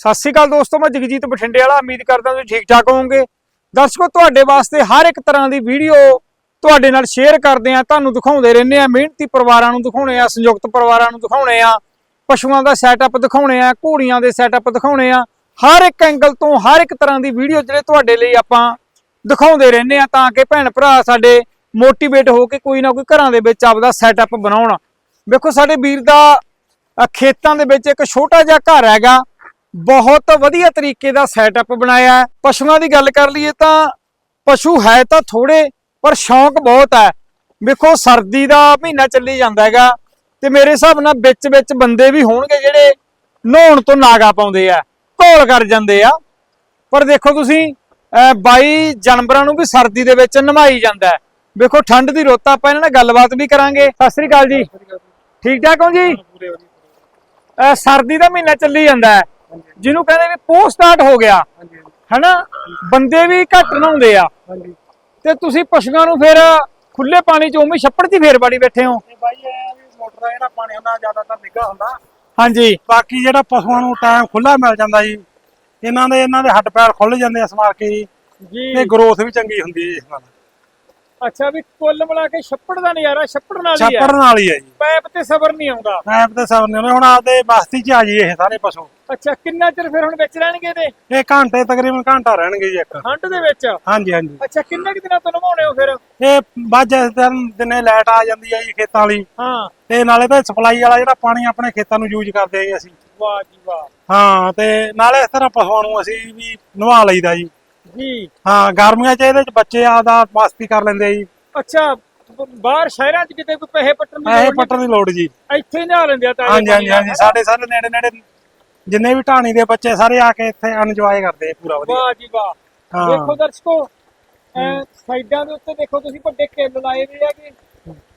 ਸਤਿ ਸ਼੍ਰੀ ਅਕਾਲ ਦੋਸਤੋ, ਮੈਂ ਜਗਜੀਤ ਬਠਿੰਡੇ ਵਾਲਾ ਉਮੀਦ ਕਰਦਾ ਤੁਸੀਂ ਠੀਕ ਠਾਕ ਹੋਵੋਗੇ। ਦਰਸ਼ਕੋ, ਤੁਹਾਡੇ ਵਾਸਤੇ ਹਰ ਇੱਕ ਤਰ੍ਹਾਂ ਦੀ ਵੀਡੀਓ ਤੁਹਾਡੇ ਨਾਲ ਸ਼ੇਅਰ ਕਰਦੇ ਆ ਤੁਹਾਨੂੰ ਦਿਖਾਉਂਦੇ ਰਹਿੰਦੇ ਆ ਮਿਹਨਤੀ ਪਰਿਵਾਰਾਂ ਨੂੰ ਦਿਖਾਉਣੇ ਆ ਸੰਯੁਕਤ ਪਰਿਵਾਰਾਂ ਨੂੰ ਦਿਖਾਉਣੇ ਆ ਪਸ਼ੂਆਂ ਦਾ ਸੈਟਅਪ ਦਿਖਾਉਣੇ ਆ ਘੋੜੀਆਂ ਦੇ ਸੈਟਅਪ ਦਿਖਾਉਣੇ ਆ ਹਰ ਇੱਕ ਐਂਗਲ ਤੋਂ ਹਰ ਇੱਕ ਤਰ੍ਹਾਂ ਦੀ ਵੀਡੀਓ ਜਿਹੜੇ ਤੁਹਾਡੇ ਲਈ ਆਪਾਂ ਦਿਖਾਉਂਦੇ ਰਹਿੰਦੇ ਆ ਤਾਂ ਕਿ ਭੈਣ ਭਰਾ ਸਾਡੇ ਮੋਟੀਵੇਟ ਹੋ ਕੇ ਕੋਈ ਨਾ ਕੋਈ ਘਰਾਂ ਦੇ ਵਿੱਚ ਆਪਦਾ ਸੈਟਅਪ ਬਣਾਉਣ। ਵੇਖੋ, ਸਾਡੇ ਵੀਰ ਦਾ ਖੇਤਾਂ ਦੇ ਵਿੱਚ ਇੱਕ ਛੋਟਾ ਜਿਹਾ ਘਰ ਹੈਗਾ। ਬਹੁਤ ਵਧੀਆ ਤਰੀਕੇ ਦਾ ਸੈਟਅਪ ਬਣਾਇਆ ਹੈ। ਪਸ਼ੂਆਂ ਦੀ ਗੱਲ ਕਰ ਲਈਏ ਤਾਂ ਪਸ਼ੂ ਹੈ ਤਾਂ ਥੋੜੇ ਪਰ ਸ਼ੌਂਕ ਬਹੁਤ ਹੈ। ਵੇਖੋ, ਸਰਦੀ ਦਾ ਮਹੀਨਾ ਚੱਲੀ ਜਾਂਦਾ ਹੈਗਾ ਤੇ ਮੇਰੇ ਹਿਸਾਬ ਨਾਲ ਵਿੱਚ ਵਿੱਚ ਬੰਦੇ ਵੀ ਹੋਣਗੇ ਜਿਹੜੇ ਨਹਾਉਣ ਤੋਂ ਨਾਗਾ ਪਾਉਂਦੇ ਆ, ਘੋਲ ਕਰ ਜਾਂਦੇ ਆ। ਪਰ ਦੇਖੋ ਤੁਸੀਂ, ਅਹ 22 ਜਾਨਵਰਾਂ ਨੂੰ ਵੀ ਸਰਦੀ ਦੇ ਵਿੱਚ ਨਮਾਈ ਜਾਂਦਾ ਵੇਖੋ, ਠੰਡ ਦੀ ਰੁੱਤ ਆਪਾਂ ਇਹਨਾਂ ਨਾਲ ਗੱਲਬਾਤ ਵੀ ਕਰਾਂਗੇ। ਸਤਿ ਸ੍ਰੀ ਅਕਾਲ ਜੀ। ਠੀਕ ਠਾਕ ਹੋ ਜੀ? ਸਰਦੀ ਦਾ ਮਹੀਨਾ ਚੱਲੀ ਜਾਂਦਾ ਹੈ। ਜਿਹਨੂੰ ਕਹਿੰਦੇ ਵੀ ਪੋਹ ਸਟਾਰਟ ਹੋ ਗਿਆ। ਹੈਨਾ? ਬੰਦੇ ਵੀ ਘੱਟ ਨਹਾਉਂਦੇ ਆ। ਤੇ ਤੁਸੀਂ ਪਸ਼ੂਆਂ ਨੂੰ ਫਿਰ ਖੁੱਲੇ ਪਾਣੀ 'ਚ ਉਵੇਂ ਛੱਪੜ 'ਚ ਹੀ ਫੇਰ ਬਾੜੀ ਬੈਠੇ ਹੋ। ਤੇ ਬਾਈ ਇਹ ਵੀ ਮੋਟਰ ਦਾ ਜਿਹੜਾ ਪਾਣੀ ਹੁੰਦਾ ਜ਼ਿਆਦਾਤਰ ਨਿੱਘਾ ਹੁੰਦਾ। ਹਾਂਜੀ। ਬਾਕੀ ਜਿਹੜਾ ਪਸ਼ੂਆਂ ਨੂੰ ਟਾਈਮ ਖੁੱਲਾ ਮਿਲ ਜਾਂਦਾ ਜੀ। ਇਹਨਾਂ ਦੇ ਇਹਨਾਂ ਦੇ ਹੱਡ ਪੈਰ ਖੁੱਲ ਜਾਂਦੇ ਆ ਸਮਾਰ ਕੇ ਜੀ। ਤੇ ਗਰੋਥ ਵੀ ਚੰਗੀ ਹੁੰਦੀ ਹੈ ਇਸ ਨਾਲ। ਅੱਛਾ ਵੀ ਕੁੱਲ ਮਿਲਾ ਕੇ ਛੱਪੜ ਦਾ ਨਜ਼ਾਰਾ ਛੱਪੜ ਨਾਲ ਹੀ ਹੈ ਛੱਪੜ ਨਾਲ ਹੀ ਹੈ ਜੀ। ਪੈਪ ਤੇ ਸਬਰ ਨਹੀਂ ਆਉਂਦਾ। ਐਪ ਤੇ ਸਭ ਨੇ ਹੁਣ ਆਪਦੇ ਬਸਤੀ ਚ ਆ ਜੀ ਇਹ ਸਾਰੇ ਪਸ਼ੂ। ਅੱਛਾ ਕਿੰਨਾ ਚਿਰ ਫਿਰ ਹੁਣ ਵਿੱਚ ਰਹਿਣਗੇ ਤੇ ਇਹ ਘੰਟੇ ਤਕਰੀਬਨ ਘੰਟਾ ਰਹਿਣਗੇ ਜੀ ਇੱਕ। ਠੰਡ ਦੇ ਵਿੱਚ? ਹਾਂਜੀ ਹਾਂਜੀ। ਅੱਛਾ ਕਿੰਨੇ ਕੁ ਦਿਨਾਂ ਤੋਂ ਨਵਾਉਣੇ ਹੋ ਫਿਰ? ਇਹ ਬਾਅਦ ਇਸ ਦਿਨ ਦਿਨੇ ਲਾਈਟ ਆ ਜਾਂਦੀ ਹੈ ਜੀ ਖੇਤਾਂ ਵਾਲੀ। ਹਾਂ। ਤੇ ਨਾਲੇ ਤਾਂ ਸਪਲਾਈ ਵਾਲਾ ਜਿਹੜਾ ਪਾਣੀ ਆਪਣੇ ਖੇਤਾਂ ਨੂੰ ਯੂਜ਼ ਕਰਦੇ ਆ ਅਸੀਂ। ਵਾਹ ਜੀ ਵਾਹ। ਹਾਂ ਤੇ ਨਾਲੇ ਇਸ ਤਰ੍ਹਾਂ ਪਸ਼ੂਆਂ ਨੂੰ ਅਸੀਂ ਵੀ ਨਵਾ ਲਈਦਾ ਜੀ। ਜੀ। ਹਾਂ ਗਰਮੀਆਂ ਚ ਇਹਦੇ ਚ ਬੱਚੇ ਆਦਾ ਮਸਤੀ ਕਰ ਲੈਂਦੇ ਆ ਜੀ। ਅੱਛਾ ਬਾਹਰ ਸ਼ਹਿਰਾਂ 'ਚ ਕਿਤੇ ਕੋਈ ਪੈਸੇ ਪੱਟਣ ਦੀ ਪੈਸੇ ਪੱਟਣ ਦੀ ਲੋੜ ਜੀ। ਇੱਥੇ ਨਹਾ ਲੈਂਦੇ ਆ ਤਾਂ ਹਾਂਜੀ ਹਾਂਜੀ ਹਾਂਜੀ ਸਾਡੇ ਸਾਰੇ ਨੇੜੇ ਨੇੜੇ ਜਿੰਨੇ ਵੀ ਢਾਣੀ ਦੇ ਬੱਚੇ ਸਾਰੇ ਆ ਕੇ ਇੱਥੇ ਇੰਜੋਏ ਕਰਦੇ ਆ ਪੂਰਾ ਵਧੀਆ। ਵਾਹ ਜੀ ਵਾਹ। ਹਾਂ। ਦੇਖੋ ਦਰਸ਼ਕੋ ਸਾਈਡਾਂ ਦੇ ਉੱਤੇ ਦੇਖੋ ਤੁਸੀਂ ਵੱਡੇ ਕਿੱਲ ਲਾਏ ਹੋਏ ਆ ਕਿ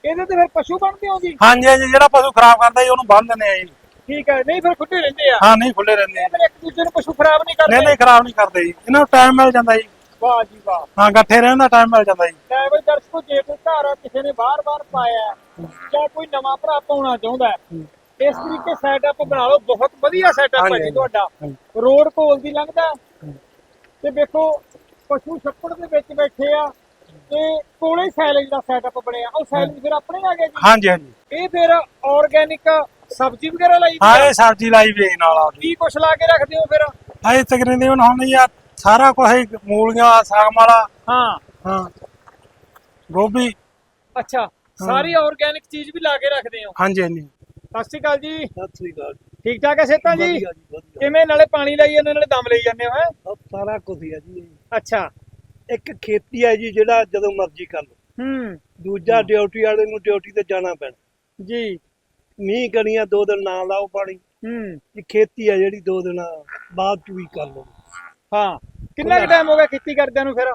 ਇਹਦੇ ਤੇ ਫਿਰ ਪਸ਼ੂ ਬਣਦੇ ਹੋ ਜੀ? ਹਾਂਜੀ ਹਾਂਜੀ ਜਿਹੜਾ ਪਸ਼ੂ ਖਰਾਬ ਕਰਦਾ ਜੀ ਉਹਨੂੰ ਬੰਨ ਦਿੰਦੇ ਆ ਜੀ। ਠੀਕ ਹੈ ਨਹੀਂ ਫਿਰ ਖੁੱਡੇ ਰਹਿੰਦੇ ਆ। ਹਾਂ ਨਹੀਂ ਖੁੱਲੇ ਰਹਿੰਦੇ ਆ। ਫਿਰ ਇੱਕ ਦੂਜੇ ਨੂੰ ਪਸ਼ੂ ਖਰਾਬ ਨਹੀਂ ਕਰਦੇ। ਨਹੀਂ ਖਰਾਬ ਨਹੀਂ ਕਰਦੇ ਜੀ। ਇਹਨਾਂ ਨੂੰ ਟਾਈਮ ਮਿਲ ਜਾਂਦਾ ਜੀ। ਵਾਹ ਜੀ ਵਾਹ। ਹਾਂ ਇਕੱਠੇ ਰਹਿਣ ਦਾ ਟਾਈਮ ਮਿਲ ਜਾਂਦਾ ਜੀ। ਲੈ ਬਈ ਦਰਸ਼ਕੋ ਜੇ ਕੋਈ ਘਰ ਕਿਸੇ ਨੇ ਬਾਰ-ਬਾਰ ਪਾਇਆ ਹੈ, ਜਾਂ ਕੋਈ ਨਵਾਂ ਭਰਾ ਪਾਉਣਾ ਚਾਹੁੰਦਾ ਹੈ, ਇਸ ਤਰੀਕੇ ਸੈਟਅਪ ਬਣਾ ਲਓ। ਬਹੁਤ ਵਧੀਆ ਸੈਟਅਪ ਹੈ ਹਾਂਜੀ, ਜੀ ਤੁਹਾਡਾ। ਹਾਂਜੀ। ਰੋਡ ਕੋਲ ਦੀ ਲੰਘਦਾ ਹੈ। ਤੇ ਦੇਖੋ ਪਸ਼ੂ ਛੱਪੜ ਦੇ ਵਿੱਚ ਬੈਠੇ ਆ ਤੇ ਕੋਲੇ ਸੈਲੇਜ ਦਾ ਸੈਟਅਪ ਬਣਿਆ। ਉਹ ਸੈਲੇਜ ਫਿਰ ਆਪਣੇ ਆ ਗਿਆ ਜੀ। ਹਾਂਜੀ ਹਾਂਜੀ। ਇਹ ਫਿਰ ਆਰਗੈਨਿਕ ਸਬਜ਼ੀ ਵਗੈਰਾ ਲਈ ਹਾਂ ਇਹ ਸਬਜ਼ੀ ਲਾਈ ਵੀ ਹੈ ਨਾਲ ਆਪਦੀ। ਕੀ ਕੁਛ ਲਾ ਕੇ ਰੱਖਦੇ ਹੋ ਫਿਰ? ਹਾਂ ਇਹ ਤਕਰੀਬਨ ਹੁਣ ਯਾਰ ਸਾਰਾ ਕੁਝ ਮੂਲੀਆਂ ਸਾਗ ਵਾਲਾ ਹਾਂ। ਹਾਂ ਗੋਭੀ। ਅੱਛਾ ਸਾਰੀ ਆਰਗੈਨਿਕ ਚੀਜ਼ ਵੀ ਲਾ ਕੇ ਰੱਖਦੇ ਹੋ? ਹਾਂਜੀ ਹਾਂਜੀ। ਸਤਿ ਸ਼੍ਰੀ ਅਕਾਲ ਜੀ। ਸਤਿ ਸ੍ਰੀ ਅਕਾਲ ਠੀਕ ਠਾਕ ਹੈ ਸੇਤਾਂ ਜੀ? ਵਧੀਆ ਜੀ ਵਧੀਆ। ਕਿਵੇਂ ਨਾਲੇ ਪਾਣੀ ਲਈ ਜਾਂਦੇ ਨਾਲੇ ਦਮ ਲਈ ਜਾਂਦੇ ਹੋ ਹੈਂ? ਸਭ ਸਾਰਾ ਕੁਝ ਹੀ ਹੈ ਜੀ। ਅੱਛਾ। ਇੱਕ ਖੇਤੀ ਹੈ ਜੀ ਜਿਹੜਾ ਜਦੋਂ ਮਰਜ਼ੀ ਕਰ ਲਓ। ਹੂੰ। ਦੂਜਾ ਡਿਊਟੀ ਵਾਲੇ ਨੂੰ ਡਿਊਟੀ ਤੇ ਜਾਣਾ ਪੈਣਾ। ਜੀ। ਮੀਂਹ ਕਣੀਆਂ ਦੋ ਦਿਨ ਨਾ ਲਾਓ ਪਾਣੀ। ਹੂੰ। ਇਹ ਖੇਤੀ ਹੈ ਜਿਹੜੀ ਦੋ ਦਿਨ ਬਾਅਦ ਚ ਵੀ ਕਰ ਲਓ। ਹਾਂ। ਕਿੰਨਾ ਕੁ ਟਾਈਮ ਹੋ ਗਿਆ ਖੇਤੀ ਕਰਦਿਆਂ ਨੂੰ ਫਿਰ?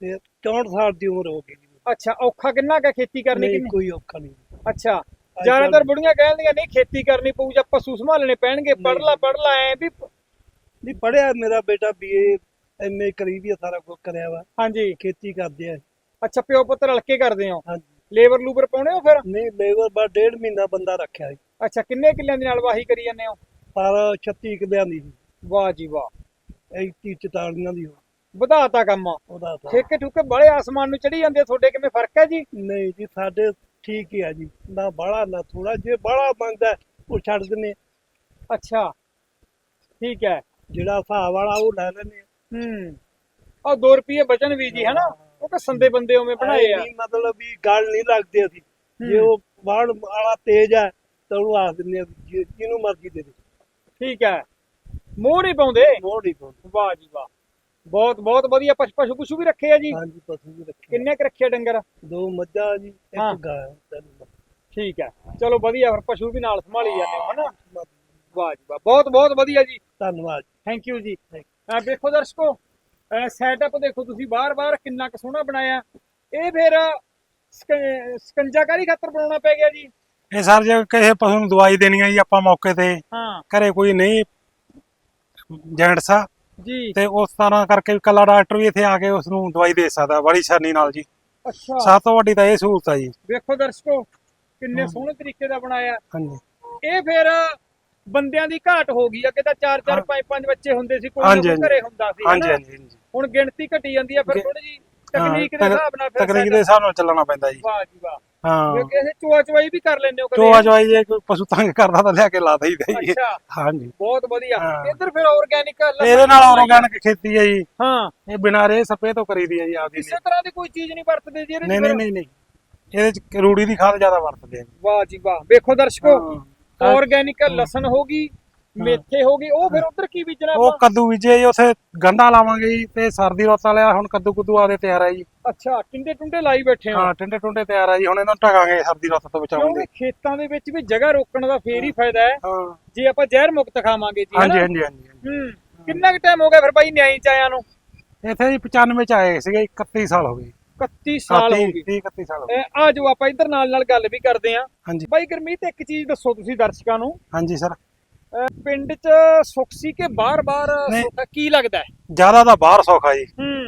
ਤੇ 64 ਸਾਲ ਦੀ ਉਮਰ ਹੋ ਗਈ ਜੀ। ਅੱਛਾ ਔਖਾ ਕਿੰਨਾ ਕੁ ਖੇਤੀ ਕਰਨੀ ਨਹੀਂ ਕਿੰਨੀ? ਕੋਈ ਔਖਾ ਨਹੀਂ। ਅੱਛਾ ਜ਼ਿਆਦਾਤਰ ਬੁੜੀਆਂ ਕਹਿੰਦੀਆਂ ਨਹੀਂ ਖੇਤੀ ਕਰਨੀ ਪਊ ਜਾਂ ਪਸ਼ੂ ਸੰਭਾਲਣੇ ਪੈਣਗੇ ਪੜ ਲਾ ਪੜ ਲਾ ਐ ਵੀ ਨਹੀਂ ਪੜਿਆ ਮੇਰਾ ਬੇਟਾ ਬੀਏ ਐਮਏ ਕਰੀ ਵੀ ਆ, ਸਾਰਾ ਕੁਝ ਕਰਿਆ ਵਾ। ਹਾਂਜੀ। ਖੇਤੀ ਕਰਦੇ ਆ। ਅੱਛਾ ਪਿਓ ਪੁੱਤ ਰਲ ਕੇ ਕਰਦੇ ਹੋ? ਹਾਂਜੀ। ਲੇਬਰ ਲੂਬਰ ਪਾਉਣੇ ਹੋ ਫਿਰ? ਨਹੀਂ ਲੇਬਰ ਬਾ ਡੇਢ ਮਹੀਨਾ ਬੰਦਾ ਰੱਖਿਆ ਜੀ ਅੱਛਾ ਕਿੰਨੇ ਕਿੱਲਿਆਂ ਦੇ ਨਾਲ ਵਾਹੀ ਕਰੀ ਜਾਂਦੇ ਹੋ? ਪਰ 36 ਕਿਲਿਆਂ ਦੀ ਸੀ। ਵਾਹ ਜੀ ਵਾਹ। 31 44 ਦੀ ਹੋ। ਵਧਾਤਾ ਕੰਮ। ਉਹਦਾ ਤਾਂ ਠੇਕੇ ਠੁਕੇ ਬੜੇ ਆਸਮਾਨ ਨੂੰ ਚੜੀ ਜਾਂਦੇ ਆ, ਤੁਹਾਡੇ ਕਿਵੇਂ ਫ਼ਰਕ ਹੈ ਜੀ? ਨਹੀਂ ਜੀ ਸਾਡੇ ਠੀਕ ਹੀ ਆ ਜੀ। ਨਾ ਬਾਹਲਾ ਨਾ ਥੋੜਾ ਜੇ ਬਾਹਲਾ ਮੰਗਦਾ ਉਹ ਛੱਡ ਦਿੰਨੇ ਅੱਛਾ ਠੀਕ ਹੈ। ਜਿਹੜਾ ਹਿਸਾਬ ਵਾਲਾ ਉਹ ਲੈ ਆ। ਹੂੰ। ਆ 2 ਰੁਪਏ ਬਚਣ ਵੀ ਜੀ ਹਨਾ ਉਹ ਤਾਂ ਸੰਦੇ ਬੰਦੇ ਉਵੇਂ ਬਣਾਏ ਆ। ਮਤਲਬ ਵੀ ਗੱਲ ਨਹੀਂ ਲੱਗਦੇ ਅਸੀਂ ਜੇ ਉਹ ਬਾਹਰ ਵਾਲਾ ਤੇਜ਼ ਹੈ ਤਾਂ ਉਹਨੂੰ ਆਖ ਦਿੰਦੇ ਆ ਵੀ ਜੀ- ਜਿਹਨੂੰ ਮਰਜ਼ੀ ਦੇ ਦੇ। ਠੀਕ ਹੈ। ਮੋਹ ਨਹੀਂ ਪਾਉਂਦੇ? ਮੋੜ ਨਹੀਂ ਪਾਉਂਦੇ। ਵਾਹ ਜੀ ਵਾਹ। ਬਹੁਤ ਬਹੁਤ ਵਧੀਆ ਪਸ਼ੂ ਪਸ਼ੂ ਪਸ਼ੂ ਵੀ ਰੱਖੇ ਆ ਜੀ। ਹਾਂਜੀ ਪਸ਼ੂ ਵੀ ਰੱਖੇ ਕਿੰਨੇ ਕੁ ਰੱਖੇ ਆ ਡੰਗਰ? ਦੋ ਮੱਝਾਂ ਜੀ ਹਾਂ। ਇੱਕ ਗਾਂ ਤਿੰਨ ਠੀਕ ਹੈ। ਚਲੋ ਵਧੀਆ ਫਿਰ ਪਸ਼ੂ ਵੀ ਨਾਲ ਸੰਭਾਲੀ ਜਾਂਦੇ ਹੋ ਹਨਾ? ਵਾਹ ਜੀ ਵਾਹ। ਬਹੁਤ ਬਹੁਤ ਵਧੀਆ ਜੀ। ਧੰਨਵਾਦ ਥੈਂਕ ਯੂ ਜੀ। ਅਹ ਦੇਖੋ ਦਰਸ਼ਕੋ ਸੈਟਅਪ ਦੇਖੋ ਤੁਸੀਂ ਬਾਰ-ਬਾਰ ਕਿੰਨਾ ਕੁ ਸੋਹਣਾ ਬਣਾਇਆ। ਇਹ ਫਿਰ ਸਕ- ਸਕੰਜਾਕਾਰੀ ਖਾਤਰ ਬਣਾਉਣਾ ਪੈ ਗਿਆ ਜੀ। ਇਹ ਸਰ ਜੇ ਕਿਸੇ ਪਸ਼ੂ ਨੂੰ ਦਵਾਈ ਦੇਣੀ ਹੈ ਜੀ ਆਪਾਂ ਮੌਕੇ ਤੇ ਹਾਂ। ਘਰੇ ਕੋਈ ਨਹੀਂ ਜੈਂਟਸ ਆ ਜੀ। ਤੇ ਉਸ ਤਰ੍ਹਾਂ ਕਰਕੇ ਕੱਲਾ ਡਾਕਟਰ ਵੀ ਇੱਥੇ ਆ ਕੇ ਉਸ ਨੂੰ ਦਵਾਈ ਦੇ ਸਕਦਾ ਬੜੀ ਆਸਾਨੀ ਨਾਲ ਜੀ। ਅੱਛਾ। ਸਭ ਤੋਂ ਵੱਡੀ ਤਾਂ ਇਹ ਸਹੂਲਤ ਆ ਜੀ। ਵੇਖੋ ਦਰਸ਼ਕੋ ਕਿੰਨੇ ਸੋਹਣੇ ਤਰੀਕੇ ਦਾ ਬਣਾਇਆ। ਹਾਂਜੀ। ਇਹ ਫਿਰ ਬੰਦਿਆਂ ਦੀ ਘਾਟ ਹੋ ਗਈ ਅੱਗੇ ਤਾਂ 4 4 ਹਾਂ। 5 5 ਬੱਚੇ ਹੁੰਦੇ ਸੀ ਕੋਈ ਨਾ। ਘਰੇ ਹੁੰਦਾ ਸੀ ਹਾਂਜੀ? ਹਾਂਜੀ ਹੁਣ ਗਿਣਤੀ ਘਟੀ ਜਾਂਦੀ ਆ ਫਿਰ ਥੋੜੀ ਜੀ ਤਕਨੀਕ ਦੇ ਹਿਸਾਬ ਨਾਲ ਫਿਰ ਤਕਨੀਕ ਦੇ ਹਿਸਾਬ ਨਾਲ ਚੱਲਣਾ ਪੈਂਦਾ ਜੀ। ਵਾਹ ਜੀ ਵਾਹ। ਹਾਂ। ਜੇ ਕਿਸੇ ਚੋਆ ਚਵਾਈ ਵੀ ਕਰ ਲੈਂਦੇ ਹੋ ਕਦੇ? ਚੋਆ ਚਵਾਈ ਜੇ ਕੋਈ ਪਸ਼ੂ ਤੰਗ ਕਰਦਾ ਤਾਂ ਲਿਆ ਕੇ ਲਾ ਦਈਦਾ ਜੀ। ਅੱਛਾ। ਹਾਂਜੀ। ਬਹੁਤ ਵਧੀਆ। ਹਾਂ। ਇੱਧਰ ਫਿਰ ਆਰਗੈਨਿਕ ਇਹਦੇ ਨਾਲ ਆਰਗੈਨਿਕ ਖੇਤੀ ਹੈ ਜੀ। ਹਾਂ। ਇਹ ਬਿਨਾਂ ਰੇ ਸਪਰੇ ਤੋਂ ਕਰੀਦੀ ਹੈ ਜੀ ਆਪਦੀ ਕਿਸੇ ਤਰ੍ਹਾਂ ਦੀ ਕੋਈ ਚੀਜ਼ ਨਹੀਂ ਵਰਤਦੇ ਜੀ ਇਹਦੇ 'ਚ ਨਹੀਂ ਨਹੀਂ ਫਿਰ? ਨਹੀਂ ਨਹੀਂ। ਇਹਦੇ ਚ ਰੂੜੀ ਦੀ ਖਾਦ ਜ਼ਿਆਦਾ ਵਰਤਦੇ ਆ ਵਾਹ ਜੀ ਵਾਹ। ਵੇਖੋ ਦਰਸ਼ਕੋ। ਆਰਗੈਨਿਕ ਲਸਣ ਹੋਗੀ ਮੇਥੇ ਹੋਗੀ ਉਹ ਫਿਰ ਉਧਰ ਕੀ ਬੀਜਣਾ ਉਹ ਕੱਦੂ ਬੀਜੇ ਜੀ ਉੱਥੇ ਗੰਢਾ ਲਾਵਾਂਗੇ ਜੀ ਤੇ ਸਰਦੀ ਰੁੱਤ ਵਾਲਿਆ ਹੁਣ ਕੱਦੂ ਕੁੱਦੂ ਆਦੇ ਤਿਆਰ ਆ ਜੀ। ਅੱਛਾ ਟਿੰਡੇ ਟੁੰਡੇ ਲਾਈ ਬੈਠੇ ਹੋ? ਹਾਂ ਟਿੰਡੇ ਟੁੰਡੇ ਤਿਆਰ ਆ ਜੀ ਹੁਣ ਇਹਨਾਂ ਨੂੰ ਢਕਾਂਗੇ ਸਰਦੀ ਰੁੱਤ ਤੋਂ ਲਈ। ਖੇਤਾਂ ਦੇ ਵਿੱਚ ਵੀ ਜਗ੍ਹਾ ਰੋਕਣ ਦਾ ਫੇਰ ਹੀ ਫਾਇਦਾ ਹੈ। ਹਾਂ। ਜੇ ਆਪਾਂ ਜ਼ਹਿਰ ਮੁਕਤ ਖਾਵਾਂਗੇ ਜੀ ਹਾਂਜੀ? ਹਾਂਜੀ ਹਾਂਜੀ ਹੂੰ ਕਿੰਨਾ ਕੁ ਟਾਈਮ ਹੋ ਗਿਆ ਫਿਰ ਬਾਈ ਨਿਆਈ ਚ ਆਇਆਂ ਨੂੰ? ਇੱਥੇ ਜੀ 95 ਚ ਆਏ ਸੀਗੇ 31 ਸਾਲ ਹੋ ਗਏ। 31 ਸਾਲ ਹੋ 30 ਗਏ। 30 31 ਸਾਲ ਹੋ ਗਏ। ਆ ਜੋ ਆਪਾਂ ਇੱਧਰ ਨਾਲ ਨਾਲ ਗੱਲ ਵੀ ਕਰਦੇ ਆਂ ਹਾਂਜੀ। ਬਾਈ ਗੁਰਮੀਤ ਇੱਕ ਚੀਜ਼ ਦੱਸੋ ਤੁਸੀਂ ਦਰਸ਼ਕਾਂ ਨੂੰ। ਹਾਂਜੀ ਸਰ। ਪਿੰਡ 'ਚ ਸੁੱਖ ਸੀ ਕਿ ਬਾਰ-ਬਾਰ। ਸੁੱਖ ਕੀ ਲੱਗਦਾ ਹੈ? ਜ਼ਿਆਦਾ ਤਾਂ ਬਾਹਰ ਸੌਖਾ ਜੀ। ਹੂੰ।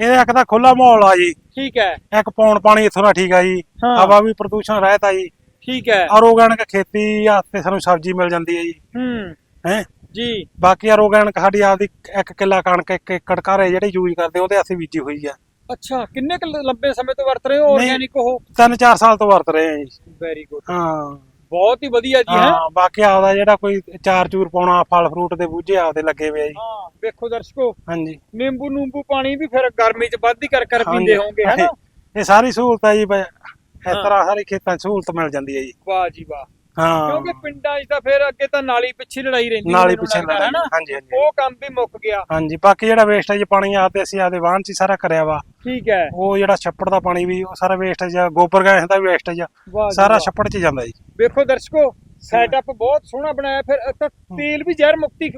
ਇਹਦੇ ਇੱਕ ਤਾਂ ਖੁੱਲਾ ਮਾਹੌਲ ਆ ਜੀ। ਠੀਕ ਹੈ। ਇੱਕ ਪੌਣ ਪਾਣੀ ਇੱਥੋਂ ਦਾ ਠੀਕ ਆ ਜੀ। ਹਵਾ ਵੀ ਪ੍ਰਦੂਸ਼ਣ ਰਹਿਤ ਆ ਜੀ। ਠੀਕ ਹੈ। ਆਰੋਗੈਨਿਕ ਖੇਤੀ ਆਸਤੇ ਸਾਨੂੰ ਸਬਜ਼ੀ ਮਿਲ ਜਾਂਦੀ ਹੈ ਜੀ। ਹੂੰ। ਹੈ? ਜੀ। ਬਾਕੀ ਆਰੋਗੈਨਿਕ ਸਾਡੀ ਆਪਦੀ ਇੱਕ ਕਿੱਲਾ ਕਣਕ ਇੱਕ ਏਕੜ ਘਰੇ ਜਿਹੜੇ ਯੂਜ਼ ਕਰਦੇ ਉਹਦੇ ਅਸੀਂ ਬੀਜੀ ਹੋਈ ਆ। ਅੱਛਾ ਕਿੰਨੇ ਕੁ ਲੰਬੇ ਸਮੇਂ ਤੋਂ ਵਰਤ ਰਹੇ ਹੋ ਨਹੀਂ। ਆਰਗੈਨਿਕ ਉਹ? ਤਿੰਨ ਚਾਰ ਸਾਲ ਤੋਂ ਵਰਤ ਰਹੇ ਆ ਜੀ। ਵੈਰੀ ਗੁੱਡ ਹਾਂ। ਬਹੁਤ ਹੀ ਵਧੀਆ ਜੀ ਹੈ? ਹਾਂ ਬਾਕੀ ਆਪਦਾ ਜਿਹੜਾ ਕੋਈ ਚਾਰ ਚੂਰ ਪਾਉਣਾ ਫਲ ਫਰੂਟ ਦੇ ਬੂਝੇ ਆਪਦੇ ਲੱਗੇ ਹੋਏ ਆ ਜੀ। ਹਾਂ ਵੇਖੋ ਦਰਸ਼ਕੋ ਹਾਂਜੀ। ਨਿੰਬੂ ਨੂੰਬੂ ਪਾਣੀ ਵੀ ਫਿਰ ਗਰਮੀ 'ਚ ਵੱਧ ਹੀ ਕਰ ਕਰ। ਪੀਂਦੇ ਹੋਵੋਗੇ ਹੈਨਾ? ਇਹ ਸਾਰੀ ਸਹੂਲਤ ਆ ਜੀ ਬ- ਇਸ ਹਾਂ। ਤਰ੍ਹਾਂ ਸਾਰੇ ਖੇਤਾਂ 'ਚ ਸਹੂਲਤ ਮਿਲ ਜਾਂਦੀ ਹੈ ਜੀ। ਵਾਹ ਜੀ ਵਾਹ। ਹਾਂ। ਕਿਉਂਕਿ ਪਿੰਡਾਂ 'ਚ ਤਾਂ ਫਿਰ ਅੱਗੇ ਤਾਂ ਨਾਲੀ ਪਿੱਛੇ ਲੜਾਈ ਰਹਿੰਦੀ ਨਾਲ ਹੀ ਪਿੱਛੇ ਲੜਾਈ। ਹੈਨਾ? ਹਾਂਜੀ, ਹਾਂਜੀ। ਉਹ ਕੰਮ ਵੀ ਮੁੱਕ ਗਿਆ। ਹਾਂਜੀ ਬਾਕੀ ਜਿਹੜਾ ਵੇਸਟੇਜ ਪਾਣੀ ਆ ਤੇ ਅਸੀਂ ਆਪਦੇ ਵਾਹਨ 'ਚ ਹੀ ਸਾਰਾ ਕਰਿਆ ਵਾ। ਠੀਕ ਹੈ। ਉਹ ਜਿਹੜਾ ਛੱਪੜ ਦਾ ਪਾਣੀ ਵੀ ਉਹ ਸਾਰਾ ਵੇਸਟੇਜ ਆ ਗੋਬਰ ਗੈਸ ਦਾ ਵੇਸਟੇਜ ਸਾਰਾ। ਛੱਪੜ 'ਚ ਹੀ ਜਾਂਦਾ ਜੀ। ਵੇਖੋ ਦਰਸ਼ਕੋ ਸੈਟਅਪ ਬਹੁਤ ਸੋਹਣਾ ਬਣਾਇਆ ਫਿਰ ਤਾਂ ਤੇਲ ਵੀ ਜ਼ਹਿਰ ਮੁਕਤੀ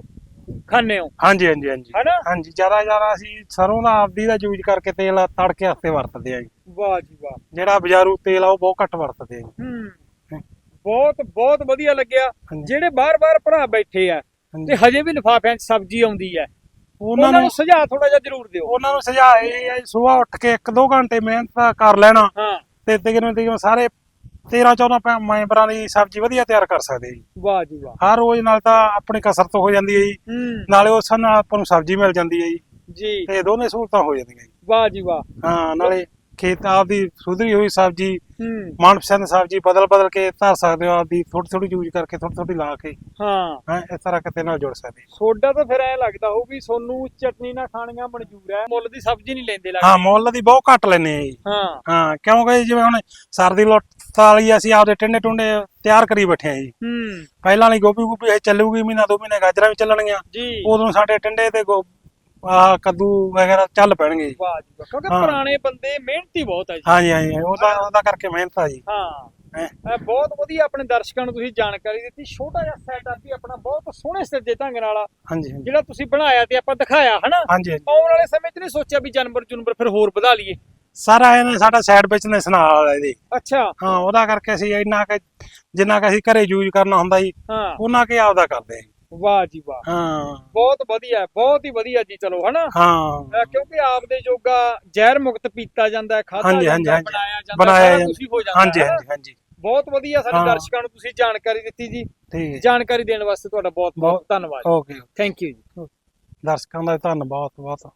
ਖਾਣੇ ਹੋ। ਹਾਂਜੀ ਹਾਂਜੀ ਹਾਂਜੀ। ਹੈਨਾ ਹਾਂਜੀ ਜ਼ਿਆਦਾ ਜ਼ਿਆਦਾ ਅਸੀਂ ਸਰੋਂ ਦਾ ਆਪਦੀ ਦਾ ਯੂਜ਼ ਕਰਕੇ ਤੇਲ ਤੜਕੇ ਵਾਸਤੇ ਵਰਤਦੇ ਆ ਜੀ। ਵਾਹ ਜੀ ਵਾਹ। ਜਿਹੜਾ ਬਾਜ਼ਾਰੂ ਤੇਲ ਆ ਉਹ ਬਹੁਤ ਘੱਟ ਵਰਤਦੇ ਆ ਜੀ। ਹੂੰ? ਬਹੁਤ ਬਹੁਤ ਵਧੀਆ ਲੱਗਿਆ। ਜਿਹੜੇ ਬਾਰ-ਬਾਰ ਭਰਾ ਬੈਠੇ ਆ। ਤੇ ਹਜੇ ਵੀ ਲਿਫਾਫਿਆਂ 'ਚ ਸਬਜ਼ੀ ਆਉਂਦੀ ਹੈ। ਉਹਨਾਂ ਨੂੰ ਸੁਝਾਅ ਥੋੜਾ ਜਿਹਾ ਜ਼ਰੂਰ ਦਿਓ। ਉਹਨਾਂ ਨੂੰ ਸੁਝਾਅ ਇਹ ਸਵੇਰ ਉੱਠ ਕੇ 1-2 ਘੰਟੇ ਮਿਹਨਤ ਕਰ ਲੈਣਾ। ਹਾਂ। ਤੇ ਤਕਰੀਬਨ ਤਕਰੀਬਨ ਸਾਰੇ 13-14 ਮੈਂਬਰਾਂ ਦੀ ਸਬਜ਼ੀ ਵਧੀਆ ਤਿਆਰ ਕਰ ਸਕਦੇ ਜੀ। ਵਾਹ ਜੀ ਵਾਹ। ਹਰ ਰੋਜ਼ ਨਾਲ ਤਾਂ ਆਪਣੀ ਕਸਰਤ ਹੋ ਜਾਂਦੀ ਹੈ ਜੀ। ਹੂੰ। ਨਾਲੇ ਉਸ ਨਾਲ ਆਪਾਂ ਨੂੰ ਸਬਜ਼ੀ ਮਿਲ ਜਾਂਦੀ ਹੈ ਜੀ। ਜੀ। ਤੇ ਦੋਨੇ ਸਹੂਲਤਾਂ ਹੋ ਜਾਂਦੀਆਂ ਜੀ। ਵਾਹ ਜੀ ਵਾਹ। ਹਾਂ ਨਾਲੇ ਖੇਤ ਆਪਦੀ ਸੁਧਰੀ ਹੋਈ ਸਬਜ਼ੀ ਮਨਪਸੰਦ ਸਬਜ਼ੀ ਬਦਲ ਬਦਲ ਕੇ ਧਰ ਸਕਦੇ ਹੋ ਆਪਦੀ ਥੋੜੀ ਥੋੜੀ ਯੂਜ਼ ਕਰਕੇ ਥੋੜੀ ਥੋੜੀ ਲਾ ਕੇ। ਹਾਂ। ਹੈ ਇਸ ਤਰ੍ਹਾਂ ਕਿਤੇ ਨਾਲ ਜੁੜ ਸਕਦੇ। ਸੋਡਾ ਤਾਂ ਫਿਰ ਐ ਲੱਗਦਾ ਹੋਊ ਵੀ ਸੋਨੂੰ ਚਟਨੀ ਨਾਲ ਖਾਣੀਆਂ ਮਨਜ਼ੂਰ ਹੈ ਮੁੱਲ ਦੀ ਸਬਜ਼ੀ ਨਹੀਂ ਲੈਂਦੇ ਲੱਗਦਾ। ਹਾਂ ਮੁੱਲ ਦੀ ਬਹੁਤ ਘੱਟ ਲੈਨੇ ਆ ਜੀ। ਹਾਂ। ਹਾਂ ਕਿਉਂਕਿ ਜਿਵੇਂ ਹੁਣ ਸਰਦੀ ਲੁੱਟ ਵਾਲੀ ਅਸੀਂ ਆਪਦੇ ਟਿੰਡੇ ਟੁੰਡੇ ਤਿਆਰ ਕਰੀ ਬੈਠੇ ਆ ਜੀ। ਹੂੰ। ਪਹਿਲਾਂ ਵਾਲੀ ਗੋਭੀ ਗੋਭੀ ਚੱਲੂਗੀ ਮਹੀਨਾ ਦੋ ਮਹੀਨੇ ਗਾਜਰਾਂ ਵੀ ਚੱਲਣਗੀਆਂ। ਜੀ। ਉਦੋਂ ਸਾਡੇ ਟਿੰਡੇ ਤੇ ਆਹ ਕੱਦੂ ਵਗੈਰਾ ਚੱਲ ਪੈਣਗੇ ਜੀ। ਵਾਹ ਜੀ ਵਾਹ ਕਿਉਂਕਿ ਹਾਂ। ਪੁਰਾਣੇ ਬੰਦੇ ਮਿਹਨਤੀ ਬਹੁਤ ਹੈ ਜੀ। ਹਾਂਜੀ ਹਾਂਜੀ ਉਹਦਾ ਉਹਦਾ ਕਰਕੇ ਮਿਹਨਤ ਆ ਜੀ। ਹਾਂ। ਹੈਂ। ਇਹ ਬਹੁਤ ਵਧੀਆ ਆਪਣੇ ਦਰਸ਼ਕਾਂ ਨੂੰ ਤੁਸੀਂ ਜਾਣਕਾਰੀ ਦਿੱਤੀ। ਛੋਟਾ ਜਿਹਾ ਸੈਟਅਪ ਹੀ ਆਪਣਾ ਬਹੁਤ ਸੋਹਣੇ ਸਿੱਧੇ ਢੰਗ ਨਾਲ ਹਾਂਜੀ ਹਾਂਜੀ। ਜਿਹੜਾ ਤੁਸੀਂ ਬਣਾਇਆ ਤੇ ਆਪਾਂ ਦਿਖਾਇਆ ਹਨਾ? ਹਾਂਜੀ ਹਾਂਜੀ। ਆਉਣ ਵਾਲੇ ਸਮੇਂ 'ਚ ਨਹੀਂ ਸੋਚਿਆ ਵੀ ਜਾਨਵਰ ਜੁਨਵਰ ਫਿਰ ਹੋਰ ਵਧਾ ਲਈਏ। ਸਾਰਾ ਇਹਨੇ ਸਾਡਾ ਸਾਈਡ ਬਿਜ਼ਨਸ ਨਾਲ ਆ ਇਹਦੇ। ਅੱਛਾ। ਹਾਂ ਉਹਦਾ ਕਰਕੇ ਅਸੀਂ ਇੰਨਾ ਕਿ ਜਿੰਨਾ ਕਿ ਅਸੀਂ ਘਰੇ ਯੂਜ਼ ਕਰਨਾ ਹੁੰਦਾ ਜੀ ਹਾਂ। ਉਹਨਾਂ ਕੇ ਆਪਦਾ ਕਰਦੇ ਆ ਜੀ। ਵਾਹ ਜੀ ਵਾਹ। ਹਾਂ। ਬਹੁਤ ਵਧੀਆ ਬਹੁਤ ਹੀ ਵਧੀਆ ਜੀ ਚਲੋ ਹਨਾ? ਹਾਂ। ਕਿਉਂਕਿ ਆਪਦੇ ਜੋਗਾ ਜ਼ਹਿਰ ਮੁਕਤ ਪੀਤਾ ਜਾਂਦਾ ਹੈ ਹਾਂਜੀ, ਜਾਂਦਾ। ਬਣਾਇਆ ਜਾਂਦਾ। ਕੁਛ ਹੀ ਜਾਂਦਾ ਹਾਂਜੀ। ਹਾਂਜੀ ਹਾਂਜੀ। ਬਹੁਤ ਵਧੀਆ ਸਾਡੇ। ਦਰਸ਼ਕਾਂ ਨੂੰ ਤੁਸੀਂ ਜਾਣਕਾਰੀ ਦਿੱਤੀ ਜੀ। ਜਾਣਕਾਰੀ ਦੇਣ ਵਾਸਤੇ ਤੁਹਾਡਾ ਬਹੁਤ ਬਹੁਤ- ਧੰਨਵਾਦ। ਓਕੇ ਥੈਂਕ ਯੂ ਜੀ। ਦਰਸ਼ਕਾਂ ਦਾ ਧੰਨਵਾਦ ਬਹੁਤ ਬਹੁਤ।